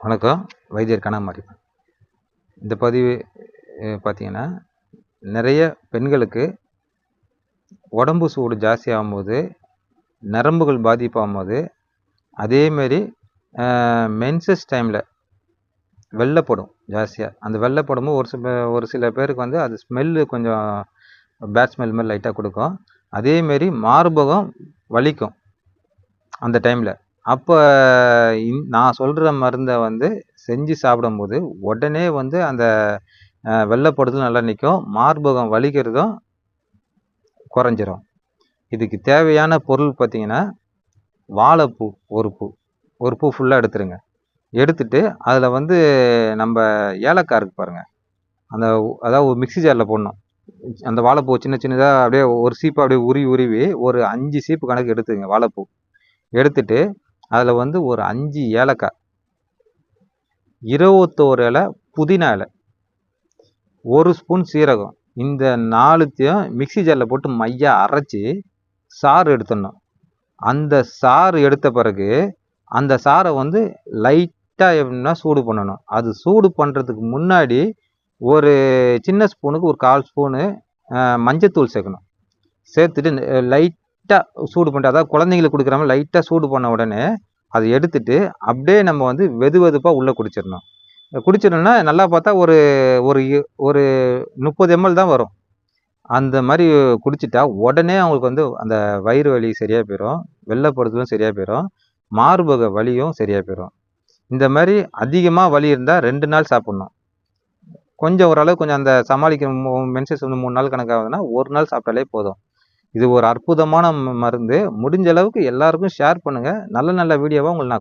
வணக்கம். வைத்தியர் கனகமாரி. இந்த பதிவு பார்த்தீங்கன்னா நிறைய பெண்களுக்கு உடம்பு சூடு ஜாஸ்தி ஆகும்போது நரம்புகள் பாதிப்பாகும்போது அதேமாரி மென்சஸ் டைமில் வெள்ளைப்படும் ஜாஸ்தியாக அந்த வெள்ளைப்படும்போது ஒரு சில ஒரு சில பேருக்கு வந்து அது ஸ்மெல்லு கொஞ்சம் பேட் ஸ்மெல் மாதிரி லைட்டாக கொடுக்கும். அதேமாரி மார்பகம் வலிக்கும் அந்த டைமில் அப்போ நான் சொல்கிற மருந்தை வந்து செஞ்சு சாப்பிடும்போது உடனே வந்து அந்த அஹ், வெள்ளைப்படுதல் நல்லா நிற்கும் மார்பகம் வலிக்கிறதும் குறைஞ்சிரும். இதுக்கு தேவையான பொருள் பார்த்தீங்கன்னா வாழைப்பூ ஒரு பூ. ஒரு பூ ஃபுல்லாக எடுத்துருங்க. எடுத்துட்டு அதில் வந்து நம்ம ஏலக்காய் இருக்கு பாருங்க. அந்த அதாவது ஒரு மிக்ஸி ஜாரில் போடணும். அந்த வாழைப்பூ சின்ன சின்னதாக அப்படியே ஒரு சீப்பு அப்படியே உருவி உருவி ஒரு அஞ்சு சீப்பு கணக்கு எடுத்துங்க வாழைப்பூ. எடுத்துட்டு அதில் வந்து ஒரு அஞ்சு ஏலக்காய். இருபத்தோரு இலை புதினா இலை. ஒரு ஸ்பூன் சீரகம். இந்த நாலுத்தையும் மிக்ஸி ஜாரில் போட்டு மையா அரைச்சி சாறு எடுத்துடணும். அந்த சாறு எடுத்த பிறகு அந்த சாறை வந்து லைட்டாக எப்படின்னா சூடு பண்ணணும். அது சூடு பண்ணுறதுக்கு முன்னாடி ஒரு சின்ன ஸ்பூனுக்கு ஒரு கால் ஸ்பூனு மஞ்சத்தூள் சேர்க்கணும். சேர்த்துட்டு லைட் லைட்டாக சூடு பண்ணிட்டு அதாவது குழந்தைங்களுக்கு கொடுக்குற மாதிரி லைட்டாக சூடு பண்ண உடனே அதை எடுத்துட்டு அப்படியே நம்ம வந்து வெது வெதுப்பாக உள்ளே குடிச்சிடணும். குடிச்சிடணும்னா நல்லா பார்த்தா ஒரு ஒரு இ- ஒரு முப்பது எம்எல் தான் வரும். அந்த மாதிரி குடிச்சிட்டா உடனே அவங்களுக்கு வந்து அந்த வயிறு வலி சரியாக போயிடும் வெள்ளைப்படுதலும் சரியாக போயிடும் மார்பக வலியும் சரியாக போயிடும் இந்த மாதிரி அதிகமாக வலி இருந்தால் ரெண்டு நாள் சாப்பிட்ணும். கொஞ்சம் ஓரளவு கொஞ்சம் அந்த சமாளிக்க மென்சஸ் வந்து மூணு நாள் கணக்காகுதுன்னா ஒரு நாள் சாப்பிட்டாலே போதும். இது ஒரு அற்புதமான மருந்து. முடிஞ்ச அளவுக்கு எல்லாருக்கும் ஷேர் பண்ணுங்கள் நல்ல நல்ல வீடியோவாக உங்களுக்கு நான்